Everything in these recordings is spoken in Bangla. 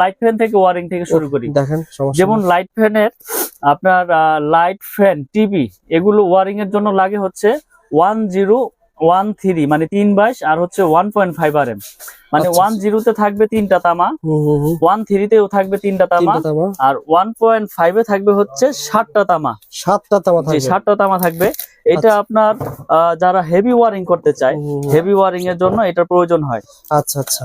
লাইট ফ্যান থেকে ওয়ারিং থেকে শুরু করি। দেখেন যেমন লাইট ফ্যানের আপনার লাইট ফ্যান টিভি এগুলো ওয়ারিং এর জন্য লাগে হচ্ছে ওয়ান জিরো ওয়ান থ্রি মানে তিন বাইশ আর হচ্ছে one point five R M মানে আচ্ছা, ওয়ান জিরোতে থাকবে তিনটা তামা। ওয়ান থ্রিতেও থাকবে তিনটা তামা আর ওয়ান পয়েন্ট ফাইভে থাকবে হচ্ছে ষাটটা তামা। সাতটা তামা ষাটটা তামা থাকবে। এটা আচ্ছা। আপনার যারা হেভি ওয়ারিং করতে চায়। হেভি ওয়ারিং এর জন্য এটা প্রয়োজন হয়। আচ্ছা আচ্ছা।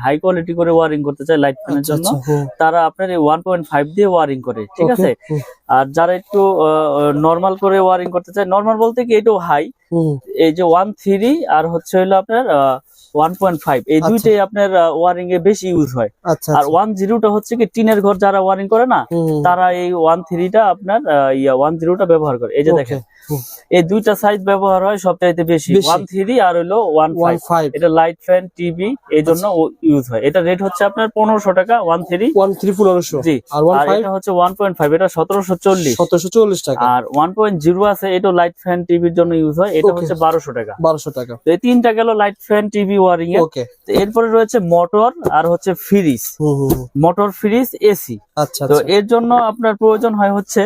হাই কোয়ালিটি করে ওয়ারিং করতে চায় তারা আপনার ওয়ান পয়েন্ট ফাইভ দিয়ে ওয়ারিং করে ঠিক আছে? আর যারা একটু নর্মাল করে ওয়ারিং করতে চায় নর্মাল বলতে কি এটাও হাই এই যে ওয়ান থ্রি আর হচ্ছে হইল আপনার আহ 1.5 এই দুইটাই আপনার ওয়ারিং এ বেশি ইউজ হয়। আর হচ্ছে কি টিনের ঘর যারা ওয়ারিং করে না তারা এই আপনার ইয়া ব্যবহার করে। এই যে দেখেন এই দুইটা সাইজ ব্যবহার হয় সবচাইতে বেশি। 13 আর হলো 15 এটা লাইট ফ্যান টিভি এই জন্য ইউজ হয়। এটা রেট হচ্ছে আপনার পনেরোশো টাকা 13 13 1500 জি। আর এটা হচ্ছে 1.5 এটা 1740 1740 টাকা। আর 1.0 আছে এটা লাইট ফ্যান টিভির জন্য ইউজ হয় এটা হচ্ছে বারোশো টাকা। বারোশো টাকা। এই তিনটা গেল লাইট ফ্যান টিভি ওয়ারিং এর এরপরে রয়েছে মোটর আর হচ্ছে ফ্রিজ। মোটর ফ্রিজ এসি আচ্ছা তো আচ্ছা। এর জন্য আপনার প্রয়োজন হয় হচ্ছে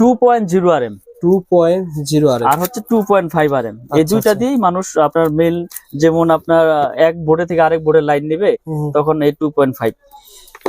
two point zero R M two point zero R আর হচ্ছে two point five R M এই আচ্ছা, দুইটা আচ্ছা। দিয়েই মানুষ আপনার মেল যেমন আপনার এক বোর্ডে থেকে আরেক বোর্ডে লাইন নেবে তখন এই টু পয়েন্ট ফাইভ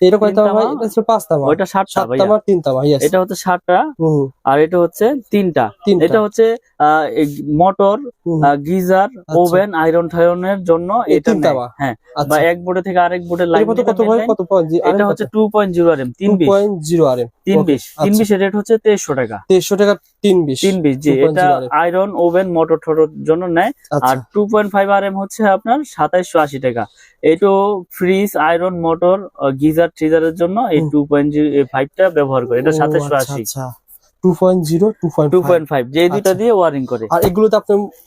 এটা কয় তামা এটা ছিল পাঁচ তামা ওইটা সাত তামা তিন তামা ইয়েস এটা হচ্ছে সাতটা হুম। আর এটা হচ্ছে তিনটা। তিনটা। এটা হচ্ছে মোটর গিজার ওভেন আয়রন টায়রনের জন্য আচ্ছা। এটা তিন তামা? হ্যাঁ আচ্ছা। বা এক বোর্ডে থেকে আরেক বোর্ডে লাইন এটা কত কত ভাই? কত এটা হচ্ছে two point zero R M তিন বিশ। পয়েন্ট জিরো আর এম তিন বিশ। তিন আচ্ছা। বিশের রেট হচ্ছে তেইশশো টাকা। তেইশশো টাকা তিন বিশ জি এটা আয়রন ওভেন মোটর ঠোটর জন্য নেয়। আচ্ছা। আর two point five R M হচ্ছে আপনার সাতাইশশো আশি টাকা। এইটো ফ্রিজ আয়রন মোটর গিজার ট্রিজারের জন্য এই টু পয়েন্ট ফাইভটা ব্যবহার করে। এটা সাতাইশশো আচ্ছা, আশি আচ্ছা two point zero two point two point five যে আচ্ছা। দিয়ে ওয়ারিং করে। আর এগুলোতে আপনি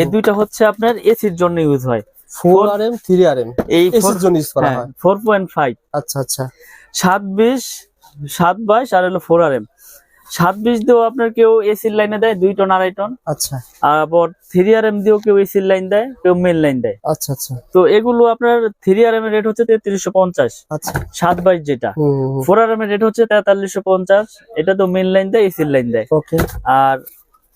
এই দুইটা হচ্ছে আপনার এসির জন্য ইউজ হয়। এই এসির জন্য ইউজ করা হয় আচ্ছা আচ্ছা। আর হলো দিয়েও আপনার কেউ এসির লাইনে দেয় টন আড়াই টন। আচ্ছা। আবার দিয়েও কেউ এসির লাইন দেয় কেউ লাইন দেয়। আচ্ছা আচ্ছা। তো এগুলো আপনার থ্রি আর এম এর রেট হচ্ছে তেত্রিশশো পঞ্চাশ। আচ্ছা। সাত বাইশ যেটা। হুম, হুম, হুম, ফোর আর এম এর রেট হচ্ছে তেতাল্লিশশো পঞ্চাশ। এটা তো মেন লাইন দেয় এসির লাইন দেয়। ওকে আর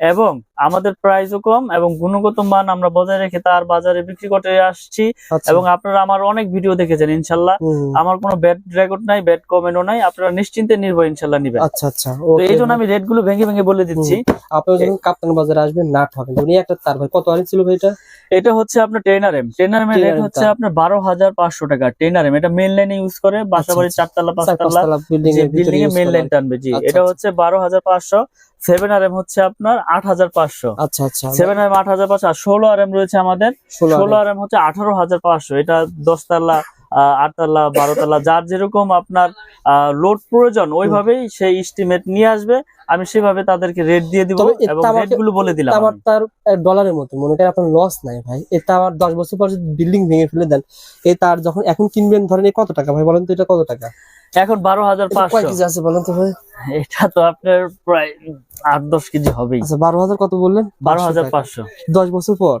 এবং আমাদের প্রাইসও কম এবং গুণগত মান আমরা বজায় রেখে তার বাজারে বিক্রি করতে আসছি। আচ্ছা। এবং আপনারা আমার অনেক ভিডিও দেখেছেন ইনশাল্লাহ। আমার কোনো ব্যাড রেকর্ড নাই ব্যাড কমেন্টও নাই। আপনারা নিশ্চিন্তে নির্ভর ইনশাল্লাহ নিবেন। আচ্ছা আচ্ছা। তো এই জন্য আমি রেটগুলো ভেঙে ভেঙে বলে দিচ্ছি। আপনারা যখন কাপ্তান বাজারে আসবেন নাট হবেন। উনি একটা তার ভাই কত আনি ছিল ভাই এটা? এটা হচ্ছে আপনার ten R M ten R M এর রেট হচ্ছে আপনার বারো হাজার পাঁচশো টাকা। টেনার এম এটা মেন লাইনে ইউজ করে বাসাবাড়ির আচ্ছা। চারতলা চার পাঁচতলা বিল্ডিং এর ভিতরে বিল্ডিং এ মেন লাইন। টানবে জি। আচ্ছা, এটা আচ্ছা। হচ্ছে বারো হাজার পাঁচশো। সেভেন আর এম হচ্ছে আপনার আট হাজার পাঁচশো। আচ্ছা আচ্ছা। সেভেন আর এম আট হাজার পাঁচশো আর ষোলো আর এম রয়েছে আমাদের। ষোলো আর এম হচ্ছে আঠারো হাজার পাঁচশো। এটা দশতলা আটতলা বারোতলা যার যেরকম আপনার লোড প্রয়োজন ওইভাবেই সেই এস্টিমেট নিয়ে আসবে। আমি সেভাবে তাদেরকে রেট দিয়ে দিব এবং আমাকে- রেটগুলো বলে দিলাম আমার আমি। তার ডলারের মতো মনে করেন আপনার লস নাই ভাই। এটা আমার দশ বছর পর যদি বিল্ডিং ভেঙে ফেলে দেন এই তার যখন এখন কিনবেন ধরেন কত টাকা? ভাই বলেন তো এটা কত টাকা? এখন বারো হাজার এটা কয় কেজি আছে বলেন তো ভাই? এটা তো আপনার প্রায় আট দশ কেজি হবেই। আচ্ছা বারো হাজার কত বললেন? বারো হাজার টাকা। পাঁচশো। দশ বছর পর?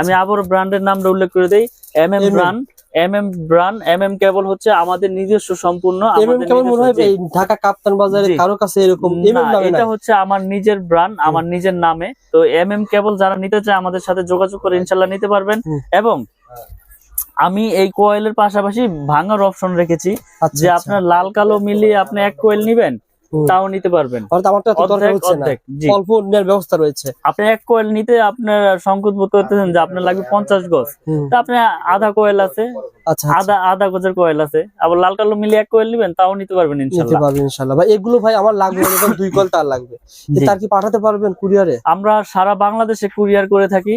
আমি আবার ব্র্যান্ডের নামটা উল্লেখ করে দেই। M M brand M M brand M M cable হচ্ছে আমাদের নিজস্ব সম্পূর্ণ ঢাকা কাপ্তান বাজারে কারও কাছে এরকম এটা হচ্ছে আমার নিজের ব্র্যান্ড আমার নিজের নামে। তো এম এম কেবল যারা নিতে চায় আমাদের সাথে যোগাযোগ করে ইনশাল্লাহ নিতে পারবেন। এবং আমি এই কোয়েলের পাশাপাশি ভাঙার অপশন রেখেছি আচ্ছা, যে আচ্ছা। আপনার লাল কালো মিলিয়ে আপনি এক কোয়েল নিবেন। তাও নিতে পারবেন। অর্থাৎ আমারটা এত দরকার হচ্ছে না। অল্প নেওয়ার ব্যবস্থা রয়েছে। আপনি এক কোয়েল নিতে আপনার সংকোচ বোধ করতেছেন যে আপনার লাগবে পঞ্চাশ গজ। তা আপনি আধা কোয়েল আছে আচ্ছা আচ্ছা। আধা আধা গজের কোয়েল আছে। আবার লাল কালো মিলিয়ে এক কোয়েল নিবেন তাও নিতে পারবেন নিতে পারবেন ইনশাল্লাহ। ভাই এগুলো ভাই আমার লাগবে এরকম দুই কল তার লাগবে। তার কি পাঠাতে পারবেন কুরিয়ারে আমরা সারা বাংলাদেশে কুরিয়ার করে থাকি।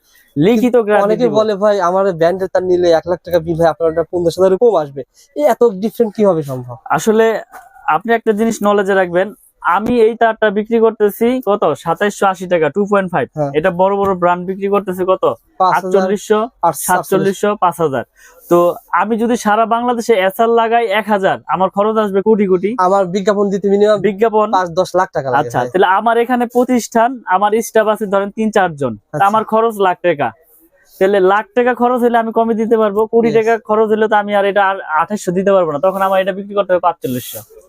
লিখিত অনেকে বলে ভাই আমার ব্যান্ডের তার নিলে এক লাখ টাকা বিল হয় আপনার পনেরোশো হাজার কম আসবে। এত ডিফারেন্ট কীভাবে সম্ভব? আসলে আপনি একটা জিনিস নলেজে রাখবেন আমি এই তারটা বিক্রি করতেছি কত? সাতাইশশো আশি টাকা টু পয়েন্ট ফাইভ। এটা বড় বড় ব্র্যান্ড বিক্রি করতেছে কত? আটচল্লিশশো সাতচল্লিশশো পাঁচ হাজার। তো আমি যদি সারা বাংলাদেশে এসআর লাগাই এক হাজার আমার খরচ আসবে কোটি কোটি। আমার বিজ্ঞাপন দিতে মিনিমাম বিজ্ঞাপন? পাঁচ দশ লাখ টাকা আচ্ছা তাহলে আমার এখানে প্রতিষ্ঠান আমার স্টাফ আছে ধরেন তিন চারজন আচ্ছা। আমার খরচ লাখ টাকা। তাহলে লাখ টাকা খরচ হলে আমি কমে দিতে পারব কোটি টাকা খরচ হলে তো আমি আর এটা আঠাশশো দিতে পারব না। তখন আমার এটা বিক্রি করতে হবে পাঁচচল্লিশশো।